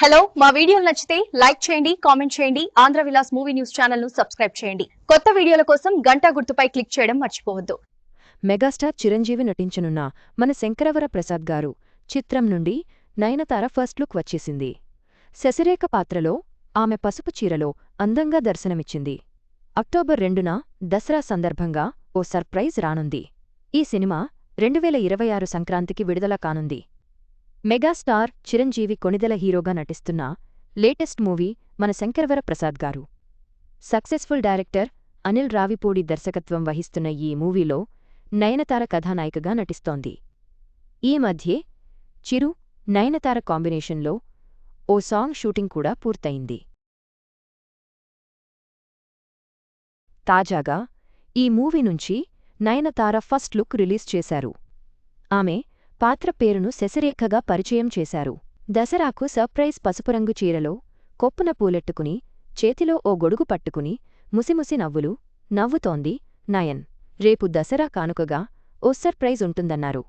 Hello మా వీడియోలు నచ్చితే లైక్ చేయండి కామెంట్ చేయండి ఆంధ్ర విలాస్ మూవీ న్యూస్ ఛానల్ను సబ్స్క్రైబ్ చేయండి. కొత్త వీడియోల కోసం గంటా గుర్తుపై క్లిక్ చేయడం మర్చిపోవద్దు. మెగాస్టార్ చిరంజీవి నటించనున్న మన శంకరవర ప్రసాద్ గారు చిత్రం నుండి నయనతార ఫస్ట్ లుక్ వచ్చేసింది. శశిరేఖ పాత్రలో ఆమె పసుపు చీరలో అందంగా దర్శనమిచ్చింది. అక్టోబర్ రెండున దసరా సందర్భంగా ఓ సర్ప్రైజ్ రానుంది. ఈ సినిమా రెండువేల ఇరవై ఆరు సంక్రాంతికి విడుదల కానుంది. మెగాస్టార్ చిరంజీవి కొణిదెల హీరోగా నటిస్తున్న లేటెస్ట్ మూవీ మన శంకరవర ప్రసాద్ గారు. సక్సెస్ఫుల్ డైరెక్టర్ అనిల్ రావిపూడి దర్శకత్వం వహిస్తున్న ఈ మూవీలో నయనతార కథానాయికగా నటిస్తోంది. ఈ మధ్యే చిరు నయనతార కాంబినేషన్లో ఓ సాంగ్ షూటింగ్ కూడా పూర్తయింది. తాజాగా ఈ మూవీ నుంచి నయనతార ఫస్ట్ లుక్ రిలీజ్ చేశారు. ఆమె పాత్ర పేరును శశిరేఖగా పరిచయం చేశారు. దసరాకు సర్ప్రైజ్ పసుపు రంగు చీరలో కొప్పున పూలెట్టుకుని చేతిలో ఓ గొడుగు పట్టుకుని ముసిముసి నవ్వులు నవ్వుతోంది నయన్. రేపు దసరా కానుకగా ఓ సర్ప్రైజ్ ఉంటుందన్నారు.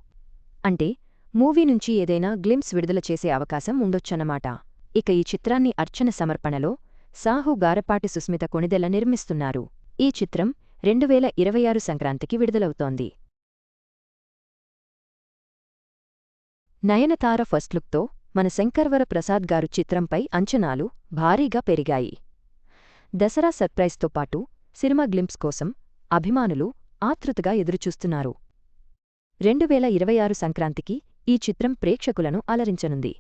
అంటే మూవీ నుంచి ఏదైనా గ్లిమ్స్ విడుదల చేసే అవకాశం ఉండొచ్చన్నమాట. ఇక ఈ చిత్రాన్ని అర్చన సమర్పణలో సాహు గారపాటి సుస్మిత కొణిదెల నిర్మిస్తున్నారు. ఈ చిత్రం రెండువేల ఇరవై ఆరు సంక్రాంతికి విడుదలవుతోంది. నయనతార ఫస్ట్ లుక్తో మన శంకర్వర ప్రసాద్ గారు చిత్రంపై అంచనాలు భారీగా పెరిగాయి. దసరా సర్ప్రైజ్తో పాటు సినిమా గ్లింప్స్ కోసం అభిమానులు ఆతృతగా ఎదురుచూస్తున్నారు. రెండువేల ఇరవై ఆరు సంక్రాంతికి ఈ చిత్రం ప్రేక్షకులను అలరించనుంది.